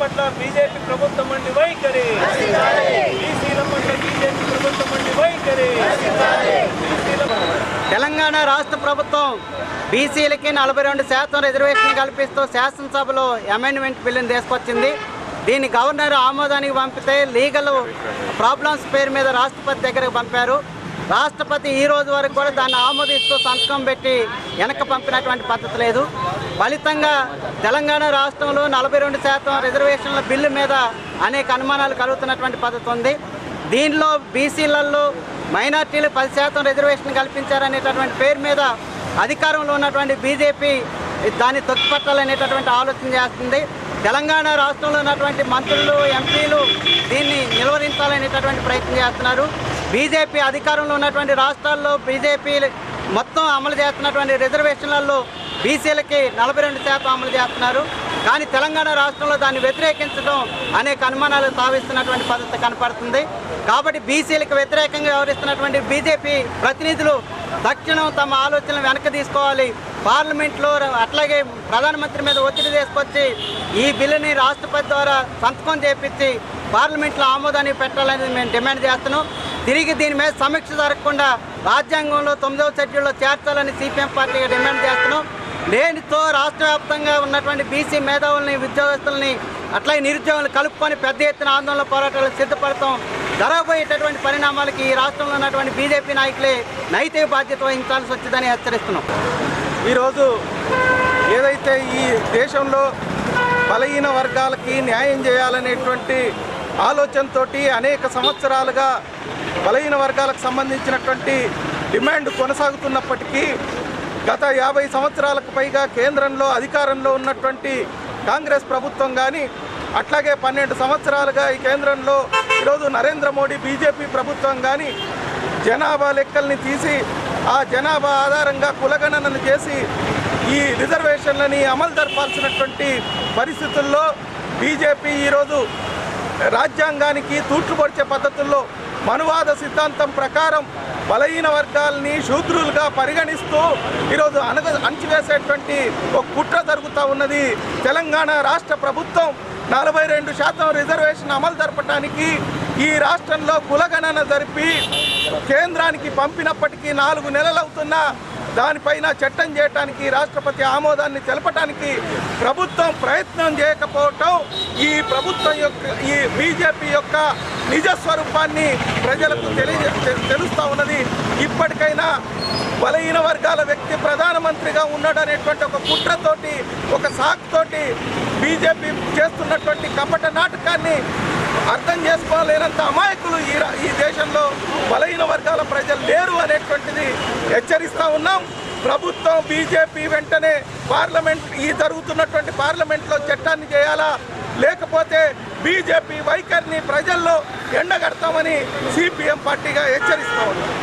పట్ల బీజేపీ ప్రభుత్వం అండి వైఖరి బీసీల పట్ల బీజేపీ ప్రభుత్వం అండి వైఖరి బీసీల తెలంగాణ రాష్ట్ర ప్రభుత్వం బీసీలకి నలభై రెండు శాతం రిజర్వేషన్ కల్పిస్తూ శాసనసభలో అమెండ్మెంట్ బిల్లుని తీసుకొచ్చింది. దీన్ని గవర్నర్ ఆమోదానికి పంపితే లీగల్ ప్రాబ్లమ్స్ పేరు మీద రాష్ట్రపతి దగ్గరకు పంపారు. రాష్ట్రపతి ఈ రోజు వరకు కూడా దాన్ని ఆమోదిస్తూ సంతకం పెట్టి వెనక పంపినటువంటి పద్ధతి లేదు. ఫలితంగా తెలంగాణ రాష్ట్రంలో నలభై రెండు శాతం రిజర్వేషన్ల బిల్లు మీద అనేక అనుమానాలు కలుగుతున్నటువంటి పద్ధతి ఉంది. దీనిలో బీసీలలో మైనార్టీలు పది శాతం రిజర్వేషన్ కల్పించారనేటటువంటి పేరు మీద అధికారంలో ఉన్నటువంటి బీజేపీ దాన్ని తొక్కిపట్టాలనేటటువంటి ఆలోచన చేస్తుంది. తెలంగాణ రాష్ట్రంలో ఉన్నటువంటి మంత్రులు ఎంపీలు దీన్ని నిలువరించాలనేటటువంటి ప్రయత్నం చేస్తున్నారు. బీజేపీ అధికారంలో ఉన్నటువంటి రాష్ట్రాల్లో బీజేపీ మొత్తం అమలు చేస్తున్నటువంటి రిజర్వేషన్లలో బీసీలకి నలభై రెండు శాతం అమలు చేస్తున్నారు. కానీ తెలంగాణ రాష్ట్రంలో దాన్ని వ్యతిరేకించడం అనేక అనుమానాలు తావిస్తున్నటువంటి పద్ధతి కనపడుతుంది. కాబట్టి బీసీలకు వ్యతిరేకంగా వ్యవహరిస్తున్నటువంటి బీజేపీ ప్రతినిధులు తక్షణం తమ ఆలోచనలు వెనక్కి తీసుకోవాలి. పార్లమెంట్లో అట్లాగే ప్రధానమంత్రి మీద ఒత్తిడి తీసుకొచ్చి ఈ బిల్లుని రాష్ట్రపతి ద్వారా సంతకం చేపించి పార్లమెంట్లో ఆమోదాన్ని పెట్టాలని మేము డిమాండ్ చేస్తున్నాం. తిరిగి దీని మీద సమీక్ష జరగకుండా రాజ్యాంగంలో తొమ్మిదవ షెడ్యూల్లో చేర్చాలని సిపిఎం పార్టీగా డిమాండ్ చేస్తున్నాం. లేనితో రాష్ట్ర వ్యాప్తంగా ఉన్నటువంటి బీసీ మేధావుల్ని ఉద్యోగస్తుల్ని అట్లాగే నిరుద్యోగులను కలుపుకొని పెద్ద ఎత్తున ఆందోళన పోరాటాలు సిద్ధపడతాం. జరగబోయేటటువంటి పరిణామాలకి ఈ రాష్ట్రంలో ఉన్నటువంటి బీజేపీ నాయకులే నైతిక బాధ్యత వహించాల్సి వచ్చిందని హెచ్చరిస్తున్నాం. ఈరోజు ఏదైతే ఈ దేశంలో బలహీన వర్గాలకి న్యాయం చేయాలనేటువంటి ఆలోచనతోటి అనేక సంవత్సరాలుగా బలహీన వర్గాలకు సంబంధించినటువంటి డిమాండ్ కొనసాగుతున్నప్పటికీ గత యాభై సంవత్సరాలకు పైగా కేంద్రంలో అధికారంలో ఉన్నటువంటి కాంగ్రెస్ ప్రభుత్వం కానీ అట్లాగే పన్నెండు సంవత్సరాలుగా ఈ కేంద్రంలో ఈరోజు నరేంద్ర మోడీ బీజేపీ ప్రభుత్వం కానీ జనాభా లెక్కల్ని తీసి ఆ జనాభా ఆధారంగా కులగణనను చేసి ఈ రిజర్వేషన్లని అమలు జరపాల్సినటువంటి పరిస్థితుల్లో బీజేపీ ఈరోజు రాజ్యాంగానికి తూట్లు పొడిచే పద్ధతుల్లో మనువాద సిద్ధాంతం ప్రకారం బలహీన వర్గాల్ని శూద్రులుగా పరిగణిస్తూ ఈరోజు అనగ అణచివేసేటువంటి ఒక కుట్ర జరుగుతూ ఉన్నది. తెలంగాణ రాష్ట్ర ప్రభుత్వం నలభై రెండు శాతం రిజర్వేషన్ అమలు జరపడానికి ఈ రాష్ట్రంలో కులగణన జరిపి కేంద్రానికి పంపినప్పటికీ నాలుగు నెలలవుతున్నా దానిపైన చట్టం చేయటానికి రాష్ట్రపతి ఆమోదాన్ని తెలపటానికి ప్రభుత్వం ప్రయత్నం చేయకపోవటం ఈ ప్రభుత్వం యొక్క ఈ బీజేపీ యొక్క నిజ స్వరూపాన్ని ప్రజలకు తెలియ తెలుస్తూ ఉన్నది. ఇప్పటికైనా బలహీన వర్గాల వ్యక్తి ప్రధానమంత్రిగా ఉన్నాడనేటువంటి ఒక కుట్రతోటి ఒక సాకుతోటి బీజేపీ చేస్తున్నటువంటి కపట నాటకాన్ని అర్థం చేసుకోలేనంత అమాయకులు ఈ రా- ఈ దేశంలో బలహీన వర్గాల ప్రజలు లేరు అనేటువంటి హెచ్చరిస్తూ ఉన్నాం. ప్రభుత్వం బీజేపీ వెంటనే పార్లమెంట్ ఈ జరుగుతున్నటువంటి పార్లమెంట్లో చట్టాన్ని చేయాలా? లేకపోతే బీజేపీ వైఖరిని ప్రజల్లో ఎండగడతామని సిపిఎం పార్టీగా హెచ్చరిస్తా ఉన్నాం.